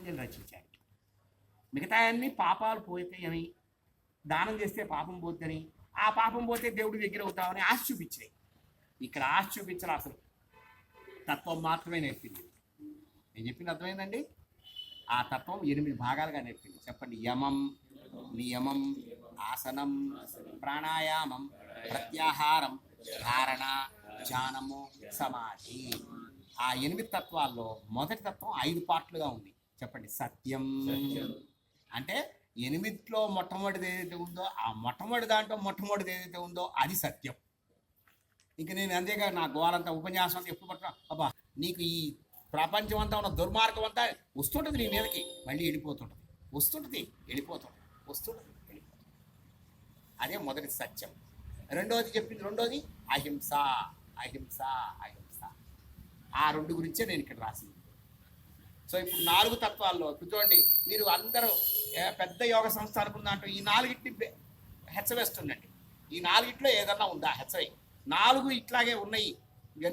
పతంజలి రచించాడు. మిగతా అన్ని పాపాలు పోతాయని దానం చేస్తే పాపం పోతుందని ఆ పాపం పోతే దేవుడి దగ్గర అవుతామని ఆశ చూపించాయి. ఇక్కడ ఆశ చూపించరు అసలు తత్వం మాత్రమే నేర్పింది. నేను చెప్పింది అర్థమైందండి? ఆ తత్వం ఎనిమిది భాగాలుగా నేర్పింది. చెప్పండి. యమం నియమం ఆసనం ప్రాణాయామం ప్రత్యాహారం ధారణ ధ్యానము సమాధి. ఆ ఎనిమిది తత్వాల్లో మొదటి తత్వం ఐదు పార్ట్లుగా ఉంది. చెప్పండి. సత్యం. అంటే ఎనిమిదిలో మొట్టమొదటిది ఏదైతే ఉందో ఆ మొట్టమొదటి దాంట్లో మొట్టమొదటిది ఏదైతే ఉందో అది సత్యం. ఇంక నేను అంతేగా నా గోలంతా ఉపన్యాసం అంతా ఎప్పుడు పట్టుకున్నా అబ్బా నీకు ఈ ప్రపంచం అంతా ఉన్న దుర్మార్గం అంతా వస్తుంటుంది నీ మీదకి మళ్ళీ వెళ్ళిపోతుంటుంది. వస్తుంటుంది వెళ్ళిపోతుంది వస్తుంటుంది వెళ్ళిపోతుంది అదే మొదటి సత్యం. రెండోది చెప్పింది రెండోది అహింస అహింస అహింస. ఆ రెండు గురించే నేను ఇక్కడ రాసింది. సో ఇప్పుడు నాలుగు తత్వాల్లో ఇప్పుడు చూడండి మీరు అందరూ పెద్ద యోగ సంస్థ అనుకున్న ఈ నాలుగిటిని హెచ్చవేస్తుండండి ఈ నాలుగిట్లో ఏదన్నా ఉందా? హెచ్చవై నాలుగు ఇట్లాగే ఉన్నాయి.